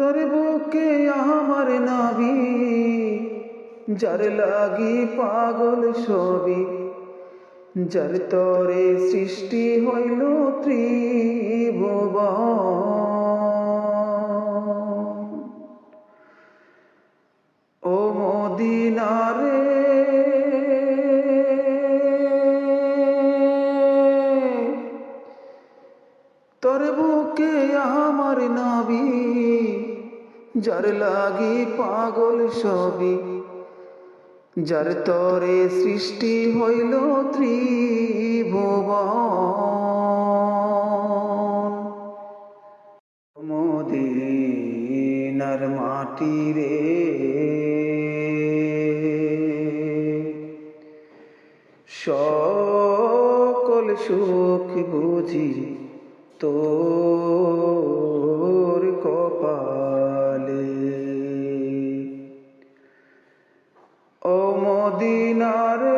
তোর বুকে আমার নাবি যার লাগি পাগল সবই যার তরে সৃষ্টি হইল ত্রিভুবন। ও মদিনারে, তোর বুকে আমার নাবি যার লাগি পাগল সবই যার তরে সৃষ্টি হইল ত্রিভুবন। মদিনার মাটি রে। সকল সুখ বুঝি তোর ও মদিনারে